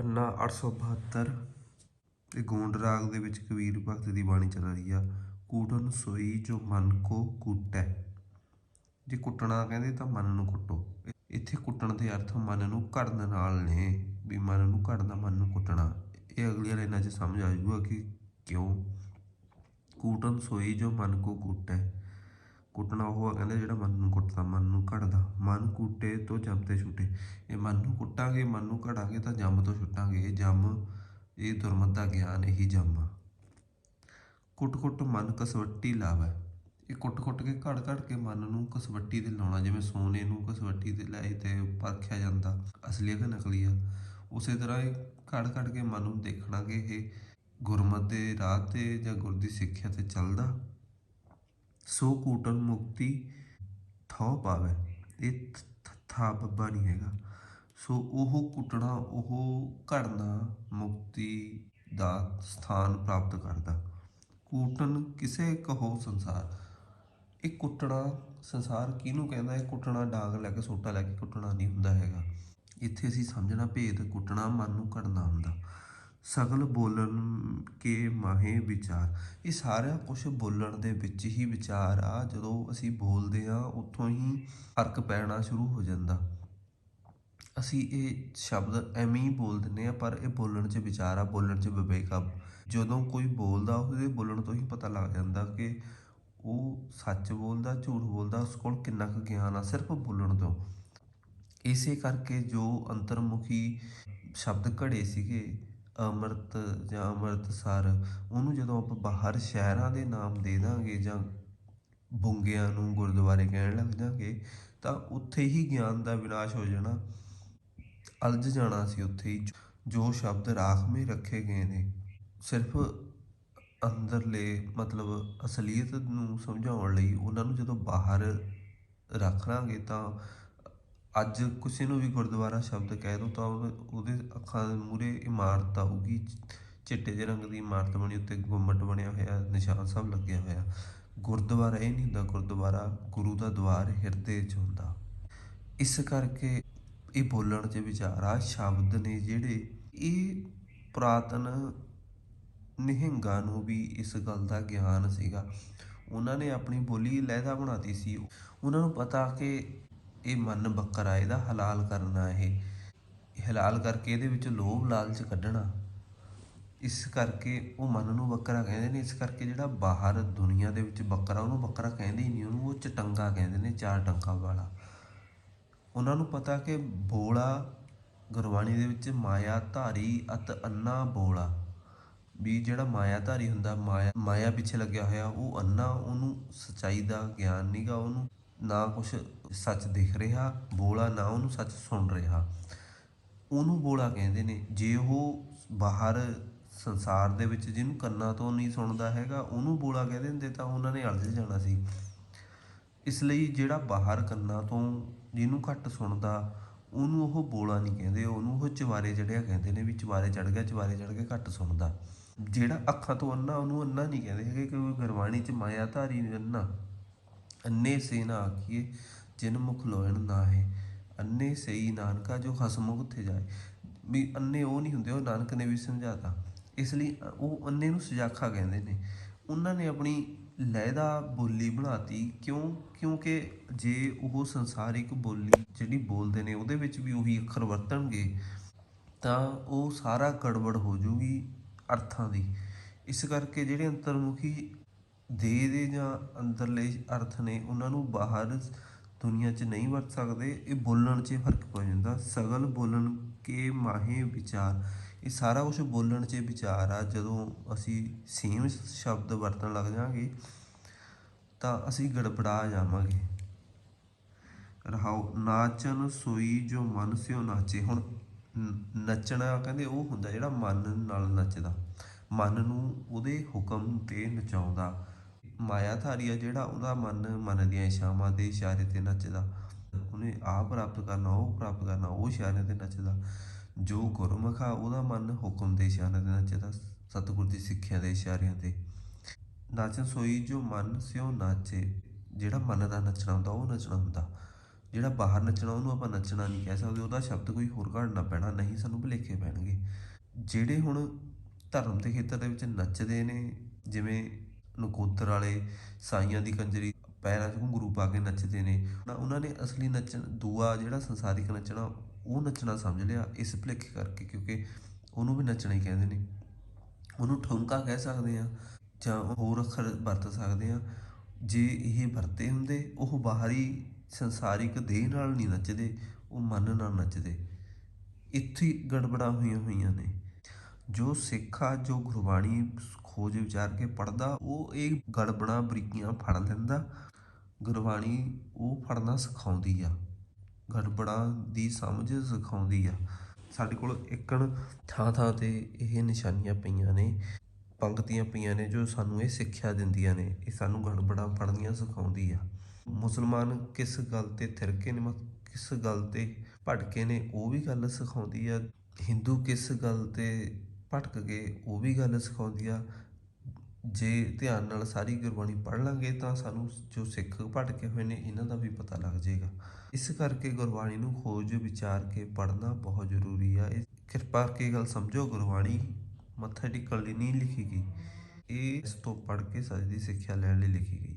ਪੰਨਾ 872 ਇਹ ਗੋਂਡ ਰਾਗ ਦੇ ਵਿੱਚ ਕਬੀਰ ਭਗਤ ਦੀ ਬਾਣੀ ਚੱਲ ਰਹੀ ਆ, ਕੂਟਨ ਸੋਈ ਜੋ ਮਨ ਕੋ ਕੂਟੈ। ਜੇ ਕੁੱਟਣਾ ਕਹਿੰਦੇ ਤਾਂ ਮਨ ਨੂੰ ਕੁੱਟੋ। ਇੱਥੇ ਕੁੱਟਣ ਦੇ ਅਰਥ ਮਨ ਨੂੰ ਘੜਨ ਨਾਲ ਨੇ, ਵੀ ਮਨ ਨੂੰ ਘੜਨਾ, ਮਨ ਨੂੰ ਕੁੱਟਣਾ। ਇਹ ਅਗਲੀਆਂ ਲਾਈਨਾਂ 'ਚ ਸਮਝ ਆ ਜੂਗਾ ਕਿ ਕਿਉਂ। ਕੂਟਨ ਸੋਈ ਜੋ ਮਨ ਕੋ ਕੂਟੈ। ਕੁੱਟਣਾ ਉਹ ਆ, ਕਹਿੰਦੇ ਜਿਹੜਾ ਮਨ ਨੂੰ ਕੁੱਟਦਾ, ਮਨ ਨੂੰ ਘੜਦਾ। ਮਨ ਕੂਟੇ ਤੋਂ ਜੰਮ ਤੇ ਛੁੱਟੇ। ਇਹ ਮਨ ਨੂੰ ਕੁੱਟਾਂਗੇ, ਮਨ ਨੂੰ ਘੜਾਂਗੇ ਤਾਂ ਜੰਮ ਤੋਂ ਛੁੱਟਾਂਗੇ। ਇਹ ਜੰਮ, ਇਹ ਦੁਰਮਤ ਦਾ ਗਿਆਨ, ਇਹੀ ਜੰਮ ਕੁੱਟ ਕੁੱਟ ਮਨ ਕਸਵੱਟੀ ਲਾਵੈ। ਇਹ ਕੁੱਟ ਕੁੱਟ ਕੇ, ਘੜ ਘੜ ਕੇ ਮਨ ਨੂੰ ਕਸਵੱਟੀ ਤੇ ਲਾਉਣਾ, ਜਿਵੇਂ ਸੋਨੇ ਨੂੰ ਕਸਵੱਟੀ ਤੇ ਲਾਏ ਤੇ ਪਰਖਿਆ ਜਾਂਦਾ। ਅਸਲੀ ਹੈ ਨਕਲੀ ਆ। ਉਸੇ ਤਰ੍ਹਾਂ ਇਹ ਘੜ ਘੜ ਕੇ ਮਨ ਨੂੰ ਦੇਖਣਾ ਕਿ ਇਹ ਗੁਰਮਤ ਦੇ ਰਾਹ ਤੇ ਜਾਂ ਗੁਰ ਦੀ ਸਿੱਖਿਆ ਤੇ ਚੱਲਦਾ। ਸੋ ਕੂਟਨ ਮੁਕਤੀ ਥੋ ਪਾਵੇ, ਇਹ ਥਾ ਬੱਬਾ ਨਹੀਂ ਹੈਗਾ। ਸੋ ਉਹ ਕੁੱਟਣਾ ਉਹ ਘੜਨਾ ਮੁਕਤੀ ਦਾ ਸਥਾਨ ਪ੍ਰਾਪਤ ਕਰਦਾ। ਕੂਟਨ ਕਿਸੇ ਕਹੋ ਸੰਸਾਰ। ਇਹ ਕੁੱਟਣਾ ਸੰਸਾਰ ਕਿਹਨੂੰ ਕਹਿੰਦਾ? ਹੈ ਕੁੱਟਣਾ ਡਾਂਗ ਲੈ ਕੇ, ਸੋਟਾ ਲੈ ਕੇ ਕੁੱਟਣਾ ਨਹੀਂ ਹੁੰਦਾ ਹੈਗਾ। ਇੱਥੇ ਅਸੀਂ ਸਮਝਣਾ ਭੇਦ ਕੁੱਟਣਾ ਮਨ ਨੂੰ ਘੜਨਾ ਹੁੰਦਾ। ਸਗਲ ਬੋਲਣ ਕੇ ਮਾਹੇ ਵਿਚਾਰ। ਇਹ ਸਾਰਾ ਕੁਝ ਬੋਲਣ ਦੇ ਵਿੱਚ ਹੀ ਵਿਚਾਰ ਆ। ਜਦੋਂ ਅਸੀਂ ਬੋਲਦੇ ਆ ਉੱਥੋਂ ਹੀ ਫ਼ਰਕ ਪੈਣਾ ਸ਼ੁਰੂ ਹੋ ਜਾਂਦਾ। ਅਸੀਂ ਇਹ ਸ਼ਬਦ ਐਵੇਂ ਹੀ ਬੋਲ ਦਿੰਦੇ ਆ ਪਰ ਇਹ ਬੋਲਣ 'ਚ ਵਿਚਾਰ ਆ, ਬੋਲਣ 'ਚ ਵਿਵੇਕ ਆ। ਜਦੋਂ ਕੋਈ ਬੋਲਦਾ, ਉਹਦੇ ਬੋਲਣ ਤੋਂ ਹੀ ਪਤਾ ਲੱਗ ਜਾਂਦਾ ਕਿ ਉਹ ਸੱਚ ਬੋਲਦਾ, ਝੂਠ ਬੋਲਦਾ, ਉਸ ਕੋਲ ਕਿੰਨਾ ਕੁ ਗਿਆਨ ਆ, ਸਿਰਫ ਬੋਲਣ ਤੋਂ। ਇਸੇ ਕਰਕੇ ਜੋ ਅੰਤਰਮੁਖੀ ਸ਼ਬਦ ਘੜੇ ਸੀਗੇ ਅੰਮ੍ਰਿਤ ਜਾਂ ਅੰਮ੍ਰਿਤਸਰ, ਉਹਨੂੰ ਜਦੋਂ ਆਪਾਂ ਬਾਹਰ ਸ਼ਹਿਰਾਂ ਦੇ ਨਾਮ ਦੇ ਦਾਂਗੇ ਜਾਂ ਬੁੰਗਿਆਂ ਨੂੰ ਗੁਰਦੁਆਰੇ ਕਹਿਣ ਲੱਗ ਜਾਾਂਗੇ, ਤਾਂ ਉੱਥੇ ਹੀ ਗਿਆਨ ਦਾ ਵਿਨਾਸ਼ ਹੋ ਜਾਣਾ। ਅਲਝ ਜਾਣਾ ਸੀ ਉੱਥੇ ਹੀ, ਜੋ ਸ਼ਬਦ ਰਾਖਵੇਂ ਰੱਖੇ ਗਏ ਨੇ। ਸਿਰਫ ਅੰਦਰਲੇ ਮਤਲਬ ਅਸਲੀਅਤ ਨੂੰ ਸਮਝਾਉਣ ਲਈ ਉਹਨਾਂ ਨੂੰ ਜਦੋਂ ਬਾਹਰ ਰੱਖ ਲਾਂਗੇ ਤਾਂ ਅੱਜ ਕਿਸੇ ਨੂੰ ਵੀ ਗੁਰਦੁਆਰਾ ਸ਼ਬਦ ਕਹਿ ਦੋ ਤਾਂ ਉਹਦੇ ਅੱਖਾਂ ਦੇ ਮੂਹਰੇ ਇਮਾਰਤ ਆਊਗੀ, ਚਿੱਟੇ ਜਿਹੇ ਰੰਗ ਦੀ ਇਮਾਰਤ ਬਣੀ ਉੱਤੇ ਗੁੰਮਟ ਬਣਿਆ ਹੋਇਆ, ਨਿਸ਼ਾਨ ਸਭ ਲੱਗਿਆ ਹੋਇਆ। ਗੁਰਦੁਆਰਾ ਇਹ ਨਹੀਂ ਹੁੰਦਾ ਗੁਰਦੁਆਰਾ ਗੁਰੂ ਦਾ ਦਵਾਰ ਹਿਰਦੇ 'ਚ ਹੁੰਦਾ। ਇਸ ਕਰਕੇ ਇਹ ਬੋਲਣ 'ਚ ਵਿਚਾਰ ਆ, ਸ਼ਬਦ ਨੇ ਜਿਹੜੇ ਇਹ ਪੁਰਾਤਨ ਨਿਹੰਗਾਂ ਨੂੰ ਵੀ ਇਸ ਗੱਲ ਦਾ ਗਿਆਨ ਸੀਗਾ। ਉਹਨਾਂ ਨੇ ਆਪਣੀ ਬੋਲੀ ਲਹਿਦਾ ਬਣਾਤੀ ਸੀ। ਉਹਨਾਂ ਨੂੰ ਪਤਾ ਕਿ ਇਹ ਮਨ ਬੱਕਰਾ ਇਹਦਾ ਹਲਾਲ ਕਰਨਾ ਇਹ। ਹਲਾਲ ਕਰਕੇ ਇਹਦੇ ਵਿੱਚ ਲੋਭ ਲਾਲਚ ਕੱਢਣਾ। ਇਸ ਕਰਕੇ ਉਹ ਮਨ ਨੂੰ ਬੱਕਰਾ ਕਹਿੰਦੇ ਨੇ, ਇਸ ਕਰਕੇ ਜਿਹੜਾ ਬਾਹਰ ਦੁਨੀਆ ਦੇ ਵਿੱਚ ਬੱਕਰਾ, ਉਹਨੂੰ ਬੱਕਰਾ ਕਹਿੰਦੇ ਹੀ ਨਹੀਂ, ਉਹਨੂੰ ਉਹ ਚਟੰਗਾ ਕਹਿੰਦੇ ਨੇ, ਚਾਰ ਟੰਕਾ ਵਾਲਾ। ਉਹਨਾਂ ਨੂੰ ਪਤਾ ਕਿ ਬੋਲਾ ਗੁਰਬਾਣੀ ਦੇ ਵਿੱਚ ਮਾਇਆ ਧਾਰੀ ਅਤ ਅੰਨਾ ਬੋਲਾ। ਵੀ ਜਿਹੜਾ ਮਾਇਆ ਧਾਰੀ ਹੁੰਦਾ, ਮਾਇਆ ਮਾਇਆ ਪਿੱਛੇ ਲੱਗਿਆ ਹੋਇਆ, ਉਹ ਅੰਨਾ, ਉਹਨੂੰ ਸਚਾਈ ਦਾ ਗਿਆਨ ਨਹੀਂਗਾ ਉਹਨੂੰ ਨਾ ਕੁਛ ਸੱਚ ਦਿਖ ਰਿਹਾ, ਬੋਲਾ ਨਾ ਉਹਨੂੰ ਸੱਚ ਸੁਣ ਰਿਹਾ। ਉਹਨੂੰ ਬੋਲਾ ਕਹਿੰਦੇ ਨੇ, ਜੇ ਉਹ ਬਾਹਰ ਸੰਸਾਰ ਦੇ ਵਿੱਚ ਜਿਹਨੂੰ ਕੰਨਾਂ ਤੋਂ ਨਹੀਂ ਸੁਣਦਾ ਹੈਗਾ, ਉਹਨੂੰ ਬੋਲਾ ਕਹਿੰਦੇ ਹੁੰਦੇ ਤਾਂ ਉਹਨਾਂ ਨੇ ਅਲਝ ਜਾਣਾ ਸੀ। ਇਸ ਲਈ ਜਿਹੜਾ ਬਾਹਰ ਕੰਨਾਂ ਤੋਂ ਜਿਹਨੂੰ ਘੱਟ ਸੁਣਦਾ, ਉਹਨੂੰ ਉਹ ਬੋਲਾ ਨਹੀਂ ਕਹਿੰਦੇ, ਉਹਨੂੰ ਉਹ ਚਵਾਰੇ ਚੜਿਆ ਕਹਿੰਦੇ ਨੇ ਵੀ ਚਵਾਰੇ ਚੜ ਗਿਆ ਚਵਾਰੇ ਚੜ ਕੇ ਘੱਟ ਸੁਣਦਾ। ਜਿਹੜਾ ਅੱਖਾਂ ਤੋਂ ਅੰਨਾ ਉਹਨੂੰ ਅੰਨਾ ਨਹੀਂ ਕਹਿੰਦੇ ਹੈਗੇ ਕਿਉਂਕਿ ਗੁਰਬਾਣੀ ਚ ਮਾਇਆ ਧਾਰੀ ਨੂੰ ਅੰਨਾ ਅੰਨੇ ਸੇ ਨਾ ਆਖੀਏ ਜਿਨ ਮੁਖ ਲੋਇਣ ਨਾ ਹੈ, ਅੰਨੇ ਸਈ ਨਾਨਕਾ ਜੋ ਹਸਮੁਖ ਉੱਥੇ ਜਾਏ। ਵੀ ਅੰਨੇ ਉਹ ਨਹੀਂ ਹੁੰਦੇ, ਉਹ ਨਾਨਕ ਨੇ ਵੀ ਸਮਝਾਤਾ। ਇਸ ਲਈ ਉਹ ਅੰਨੇ ਨੂੰ ਸਜਾਖਾ ਕਹਿੰਦੇ ਨੇ। ਉਹਨਾਂ ਨੇ ਆਪਣੀ ਲਹਿਦਾ ਬੋਲੀ ਬਣਾਤੀ, ਕਿਉਂ? ਕਿਉਂਕਿ ਜੇ ਉਹ ਸੰਸਾਰਿਕ ਬੋਲੀ ਜਿਹੜੀ ਬੋਲਦੇ ਨੇ, ਉਹਦੇ ਵਿੱਚ ਵੀ ਉਹੀ ਅੱਖਰ ਵਰਤਣਗੇ, ਤਾਂ ਉਹ ਸਾਰਾ ਗੜਬੜ ਹੋ ਜੂਗੀ ਅਰਥਾਂ ਦੀ। ਇਸ ਕਰਕੇ ਜਿਹੜੇ ਅੰਤਰਮੁਖੀ ਦੇ ਦੇ ਜਾਂ ਅੰਦਰਲੇ ਅਰਥ ਨੇ, ਉਹਨਾਂ ਨੂੰ ਬਾਹਰ ਦੁਨੀਆ 'ਚ ਨਹੀਂ ਵਰਤ ਸਕਦੇ, ਇਹ ਬੋਲਣ 'ਚ ਫ਼ਰਕ ਪੈ ਜਾਂਦਾ। ਸਗਲ ਬੋਲਣ ਕੇ ਮਾਹੇ ਵਿਚਾਰ, ਇਹ ਸਾਰਾ ਕੁਝ ਬੋਲਣ 'ਚ ਵਿਚਾਰ ਆ। ਜਦੋਂ ਅਸੀਂ ਸੇਮ ਸ਼ਬਦ ਵਰਤਣ ਲੱਗ ਜਾਾਂਗੇ ਤਾਂ ਅਸੀਂ ਗੜਬੜਾ ਜਾਵਾਂਗੇ। ਰਹਾਉ ਨਾਚਨ ਸੋਈ ਜੋ ਮਨ ਸਿਓ ਨਾਚੇ। ਹੁਣ ਨੱਚਣਾ ਕਹਿੰਦੇ ਉਹ ਹੁੰਦਾ ਜਿਹੜਾ ਮਨ ਨਾਲ ਨੱਚਦਾ। ਮਨ ਨੂੰ ਉਹਦੇ ਹੁਕਮ ਤੇ ਨਚਾਉਂਦਾ। ਮਾਇਆਧਾਰੀ ਆ ਜਿਹੜਾ ਉਹਦਾ ਮਨ ਮਨ ਦੀਆਂ ਇਸ਼ਾਵਾਂ ਦੇ ਇਸ਼ਾਰੇ ਤੇ ਨੱਚਦਾ। ਉਹਨੇ ਆਹ ਪ੍ਰਾਪਤ ਕਰਨਾ, ਉਹ ਪ੍ਰਾਪਤ ਕਰਨਾ, ਉਹ ਇਸ਼ਾਰੇ ਤੇ ਨੱਚਦਾ। ਜੋ ਗੁਰਮੁਖ ਆ, ਉਹਦਾ ਮਨ ਹੁਕਮ ਦੇ ਇਸ਼ਾਰੇ ਤੇ ਨੱਚਦਾ, ਸਤਿਗੁਰ ਦੀ ਸਿੱਖਿਆ ਦੇ ਇਸ਼ਾਰਿਆਂ ਤੇ। ਨਾਚਨ ਸੋਈ ਜੋ ਮਨ ਸਿਓ ਨਾਚੇ, ਜਿਹੜਾ ਮਨ ਦਾ ਨੱਚਣਾ ਹੁੰਦਾ, ਉਹ ਨੱਚਣਾ ਹੁੰਦਾ। ਜਿਹੜਾ ਬਾਹਰ ਨੱਚਣਾ, ਉਹਨੂੰ ਆਪਾਂ ਨੱਚਣਾ ਨਹੀਂ ਕਹਿ ਸਕਦੇ। ਉਹਦਾ ਸ਼ਬਦ ਕੋਈ ਹੋਰ ਘੜਨਾ ਪੈਣਾ, ਨਹੀਂ ਸਾਨੂੰ ਭੁਲੇਖੇ ਪੈਣਗੇ। ਜਿਹੜੇ ਹੁਣ ਧਰਮ ਦੇ ਖੇਤਰ ਦੇ ਵਿੱਚ ਨੱਚਦੇ ਨੇ, ਜਿਵੇਂ ਨਕੋਦਰ ਵਾਲੇ ਸਾਈਆਂ ਦੀ ਕੰਜਰੀ ਪੈਰਾਂ 'ਚ ਘੁੰਗਰੂ ਪਾ ਕੇ ਨੱਚਦੇ ਨੇ। ਨਾ ਉਹਨਾਂ ਨੇ ਅਸਲੀ ਨੱਚਣ, ਦੂਆ ਜਿਹੜਾ ਸੰਸਾਰਿਕ ਨੱਚਣਾ, ਉਹ ਨੱਚਣਾ ਸਮਝ ਲਿਆ ਇਸ ਭੁਲੇਖੇ ਕਰਕੇ ਕਿਉਂਕਿ ਉਹਨੂੰ ਵੀ ਨੱਚਣਾ ਹੀ ਕਹਿੰਦੇ ਨੇ। ਉਹਨੂੰ ਠੁਮਕਾ ਕਹਿ ਸਕਦੇ ਆ ਜਾਂ ਹੋਰ ਅੱਖਰ ਵਰਤ ਸਕਦੇ ਆ ਜੇ ਇਹ ਵਰਤੇ ਹੁੰਦੇ, ਉਹ ਬਾਹਰੀ ਸੰਸਾਰਿਕ ਦੇਹ ਨਾਲ ਨਹੀਂ ਨੱਚਦੇ, ਉਹ ਮਨ ਨਾਲ ਨੱਚਦੇ। ਇੱਥੇ ਹੀ ਗੜਬੜਾਂ ਹੋਈਆਂ ਹੋਈਆਂ ਨੇ। ਜੋ ਸਿੱਖ ਆ ਜੋ ਗੁਰਬਾਣੀ ਖੋਜ ਵਿਚਾਰ ਕੇ ਪੜਦਾ ਉਹ ਇਹ ਗੜਬੜਾਂ ਬਰੀਕੀਆਂ ਫੜ ਲੈਂਦਾ ਗੁਰਬਾਣੀ ਉਹ ਫੜਨਾ ਸਿਖਾਉਂਦੀ ਆ। ਗੜਬੜਾਂ ਦੀ ਸਮਝ ਸਿਖਾਉਂਦੀ ਆ। ਸਾਡੇ ਕੋਲ ਇੱਕਣ ਥਾਂ ਥਾਂ ਤੇ ਇਹ ਨਿਸ਼ਾਨੀਆਂ ਪਈਆਂ ਨੇ, ਪੰਕਤੀਆਂ ਪਈਆਂ ਨੇ ਜੋ ਸਾਨੂੰ ਇਹ ਸਿੱਖਿਆ ਦਿੰਦੀਆਂ ਨੇ। ਇਹ ਸਾਨੂੰ ਗੜਬੜਾਂ ਪੜ੍ਹਨੀਆਂ ਸਿਖਾਉਂਦੀ ਆ। ਮੁਸਲਮਾਨ ਕਿਸ ਗੱਲ ਤੇ ਥਿਰਕੇ ਨੇ ਮ- ਕਿਸ ਗੱਲ ਤੇ ਭਟਕੇ ਨੇ, ਉਹ ਵੀ ਗੱਲ ਸਿਖਾਉਂਦੀ ਆ। ਹਿੰਦੂ ਕਿਸ ਗੱਲ ਤੇ ਭਟਕ ਗਏ ਉਹ ਵੀ ਗੱਲ ਸਿਖਾਉਂਦੀ ਆ। ਜੇ ਧਿਆਨ ਨਾਲ ਸਾਰੀ ਗੁਰਬਾਣੀ ਪੜ੍ਹ ਲਾਂਗੇ ਤਾਂ ਸਾਨੂੰ ਜੋ ਸਿੱਖ ਭਟਕੇ ਹੋਏ ਨੇ, ਇਹਨਾਂ ਦਾ ਵੀ ਪਤਾ ਲੱਗ ਜਾਏਗਾ। ਇਸ ਕਰਕੇ ਗੁਰਬਾਣੀ ਨੂੰ ਖੋਜ ਵਿਚਾਰ ਕੇ ਪੜ੍ਹਨਾ ਬਹੁਤ ਜ਼ਰੂਰੀ ਆ। ਇਹ ਕਿਰਪਾ ਕਰਕੇ ਗੱਲ ਸਮਝੋ, ਗੁਰਬਾਣੀ ਮੱਥਾ ਟਿਕਣ ਲਈ ਨਹੀਂ ਲਿਖੀ ਗਈ। ਇਹ ਇਸ ਤੋਂ ਪੜ੍ਹ ਕੇ ਸੱਚ ਦੀ ਸਿੱਖਿਆ ਲੈਣ ਲਈ ਲਿਖੀ ਗਈ।